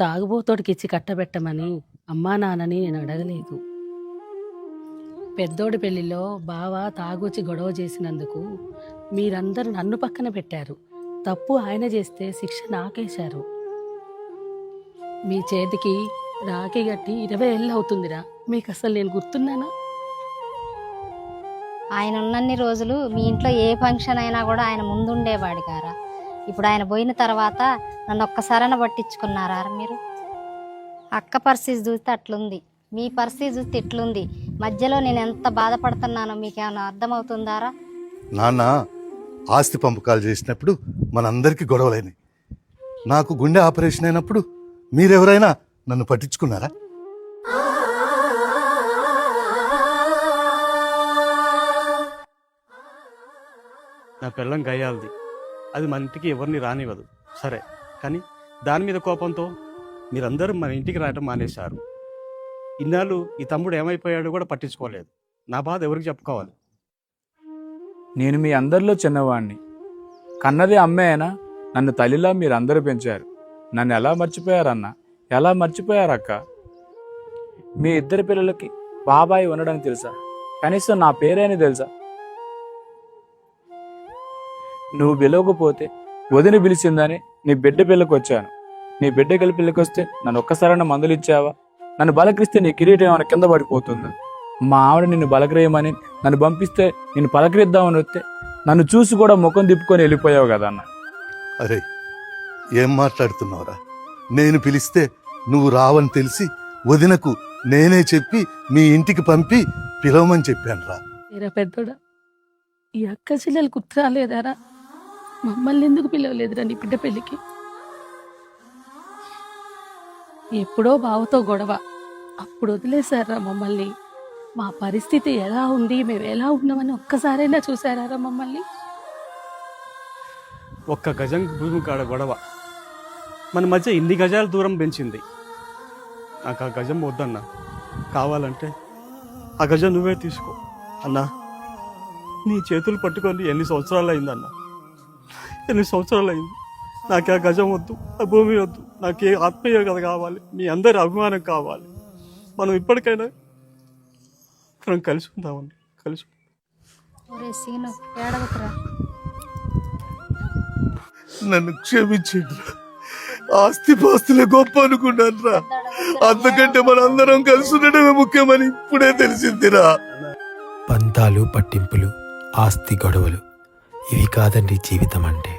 తాగుబోతోడికి ఇచ్చి కట్టబెట్టమని అమ్మా నాన్నని నేను అడగలేదు. పెద్దోడి పెళ్ళిలో బావ తాగొచ్చి గొడవ చేసినందుకు మీరందరూ నన్ను పక్కన పెట్టారు. తప్పు ఆయన చేస్తే శిక్ష నాకేశారు. మీ చేతికి రాఖీ గట్టి ఇరవై ఏళ్ళు అవుతుందిరా. మీకు అసలు నేను గుర్తున్నానా? ఆయన ఉన్నన్ని రోజులు మీ ఇంట్లో ఏ ఫంక్షన్ అయినా కూడా ఆయన ముందుండేవాడు కారా ఇప్పుడు ఆయన పోయిన తర్వాత నన్ను ఒక్కసారైనా పట్టించుకున్నారా మీరు? అక్క పరిస్థితి చూస్తే అట్లుంది. మీ పరిస్థితి చూస్తే ఇట్లుంది. మధ్యలో నేను ఎంత బాధపడుతున్నానో మీకు ఏమైనా అర్థమవుతుందారా నాన్న ఆస్తి పంపకాలు చేసినప్పుడు మనందరికీ గొడవలైనాయి. నాకు గుండె ఆపరేషన్ అయినప్పుడు మీరెవరైనా నన్ను పట్టించుకున్నారా? నా పిల్లం గయ్యాలది. అది మన ఇంటికి ఎవరిని రానివ్వదు. సరే కానీ దాని మీద కోపంతో మీరందరూ మన ఇంటికి రావటం మానేశారు. ఇన్నాళ్ళు ఈ తమ్ముడు ఏమైపోయాడో కూడా పట్టించుకోలేదు. నా బాధ ఎవరికి చెప్పుకోవాలి? నేను మీ అందరిలో చిన్నవాణ్ణి. కన్నది అమ్మే నన్ను తల్లిలా మీరందరూ పెంచారు. నన్ను ఎలా మర్చిపోయారన్న? ఎలా మర్చిపోయారక్క? మీ ఇద్దరు పిల్లలకి బాబాయ్ ఉండడం తెలుసా? కనీసం నా పేరేని తెలుసా? నువ్వు పిలవకపోతే వదిన పిలిచిందని నీ బిడ్డ పిల్లకి వచ్చాను నీ బిడ్డ కలిపి పిల్లకి వస్తే నన్ను ఒక్కసారైనా మందులు ఇచ్చావా? నన్ను బలకరిస్తే నీ కిరీటం ఏమైనా కింద పడిపోతుందా? మా ఆవిడ నిన్ను బలకరేయమని నన్ను పంపిస్తే నిన్ను పలకరిద్దామని వస్తే నన్ను చూసి కూడా ముఖం తిప్పుకొని వెళ్ళిపోయావు కదా అన్న. అరే ఏం మాట్లాడుతున్నావురా? నేను పిలిస్తే నువ్వు రావని తెలిసి వదినకు నేనే చెప్పి మీ ఇంటికి పంపి పిలవమని చెప్పాను రా ఏరా పెద్దోడా ఈ అక్క చెల్లెలు గుర్తు రాలేదారా? మమ్మల్ని ఎందుకు పిలవలేదురా నీ బిడ్డ పెళ్ళికి? ఎప్పుడో బావతో గొడవ. అప్పుడు వదిలేశారా మమ్మల్ని? మా పరిస్థితి ఎలా ఉంది? మేము ఎలా ఉన్నామని ఒక్కసారైనా చూసారా మమ్మల్ని? ఒక్క గజం భూమి కాడ గొడవ. మన మధ్య ఇన్ని గజాల దూరం పెంచింది. నాకు ఆ గజం వద్దన్నా. కావాలంటే ఆ గజం నువ్వే తీసుకో. అన్నా నీ చేతులు పట్టుకొని ఎన్ని సంవత్సరాలు అయిందన్నా ఎన్ని సంవత్సరాలు అయింది? నాకు ఆ గజం వద్దు ఆ భూమి వద్దు నాకు ఏ ఆత్మీయ కథ కావాలి మీ అందరి అభిమానం కావాలి. మనం ఇప్పటికైనా మనం కలిసి ఉందామని కలిసి ఒరే సీను ఏడవకురా. నన్ను క్షమించండి. ఆస్తి పాస్తులే గొప్ప అనుకున్నాను రా అంతకంటే మనందరం కలిసి ఉండడమే ముఖ్యమని ఇప్పుడే తెలిసిందిరా. పంతాలు పట్టింపులు ఆస్తి గొడవలు ఇవి కాదండి జీవితం అంటే.